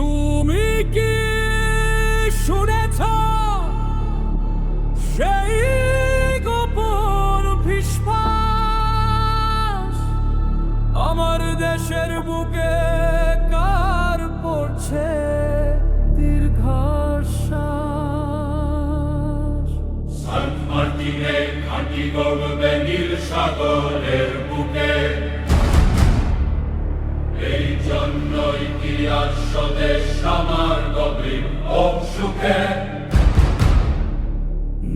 তুমি কি শুনেছ সেই গোপন ফিসফাস? আমার দেশের বুকে কার পড়ছে সান খাঁটি নীল সাগরের বুকে। এই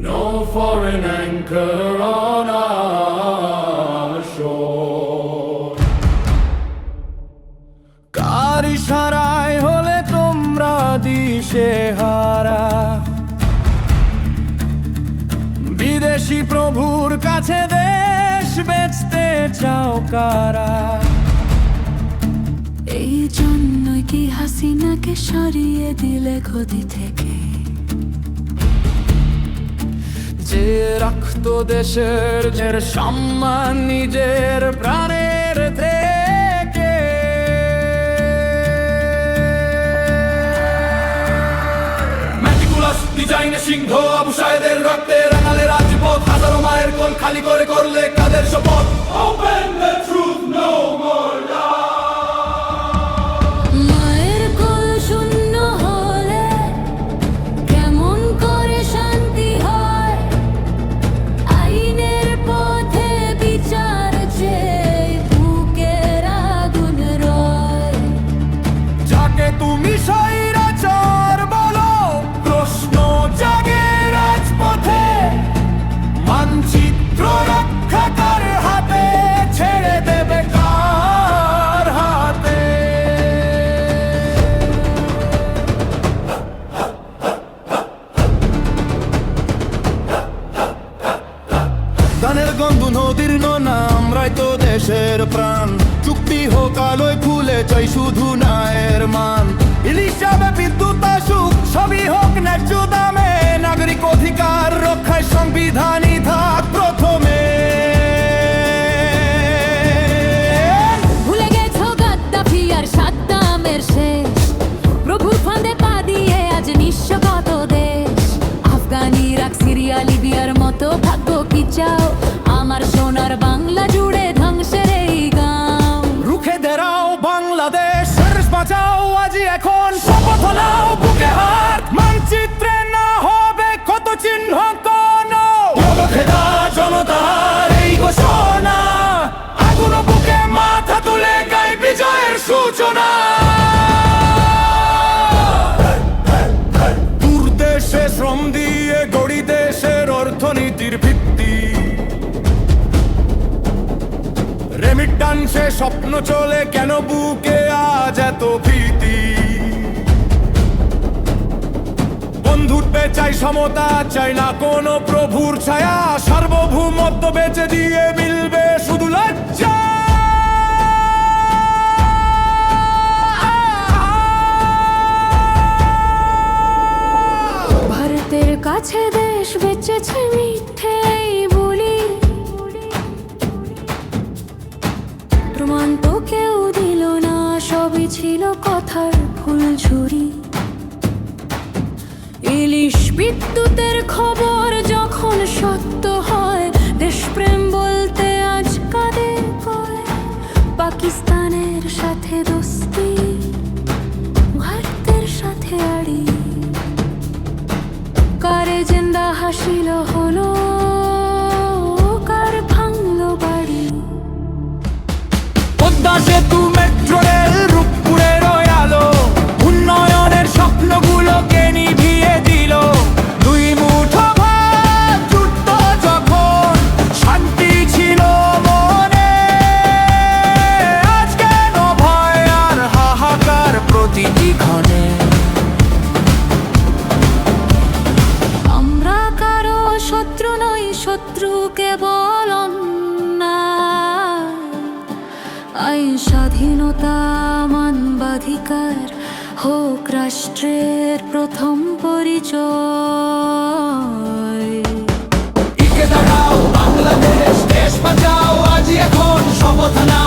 No foreign anchor on our shore. কার ইশারায় হলে তোমরা দিশে হারা বিদেশি প্রভুর কাছে দেশ বেচতে চাও কারা জন্যই কি হাসিনাকে সরিয়ে দিলে গদি থেকে? যে রক্ত দেশের জের সম্মান নিজের প্রাণের থেকে। ম্যাটিকুলাস ডিজাইনে সিংহ আবু সাহেদের রক্তে রাঙালে রাজপথ হাজারো মায়ের কোল খালি করে করলে কাদের শপথ? Open the truth no more. দেশের প্রাণ। চুক্তি হোক, আলোয় ফুলে চাই শুধু নায়ের মান। ইলিশ যাবে বিদ্যুৎ আসুক সবই হোক ন্যায্য দামে। নাগরিক অধিকার রক্ষায় সংবিধানই বাংলাদেশ বাঁচাও আজি এখন বুকে হাত, মানচিত্রে না হবে কত চিহ্ন কোন। জনতার এই ঘোষণা, আগুন বুকে মাথা তুলে গাই বিজয়ের সূচনা। শ্রম দিয়ে গড়ি দেশের অর্থনীতির ভিত্তি। রেমিটান্সে স্বপ্ন চলে কেন বুকে সমতা চাই না কোনো প্রভুর ছায়া। সার্বভৌমত্ব বেচে দিয়ে মিলবে শুধু লজ্জা। ভারতের কাছে দেশ বেঁচেছে মিথ্যেই বলি। প্রমাণ তো কেউ দিল না, সবই ছিল কথার ফুলঝুরি। ইলিশ বিদ্যুতের খবর যখন সত্য হয়, দেশপ্রেম বলতে আজ কাঁদে কয় পাকিস্তানের সাথে দোস্তি, ভারতের সাথে আড়ি। কারে জিন্দা হাসিল হলো, কার ভাঙলো বাড়ি। পদ্মা সেতু মেট্রো নই শত্রু কেবল অন্যায়। আইন স্বাধীনতা মানবাধিকার হোক রাষ্ট্রের প্রথম পরিচয় বাংলাদেশ, দেশ বাঁচাও আজ এখন নাও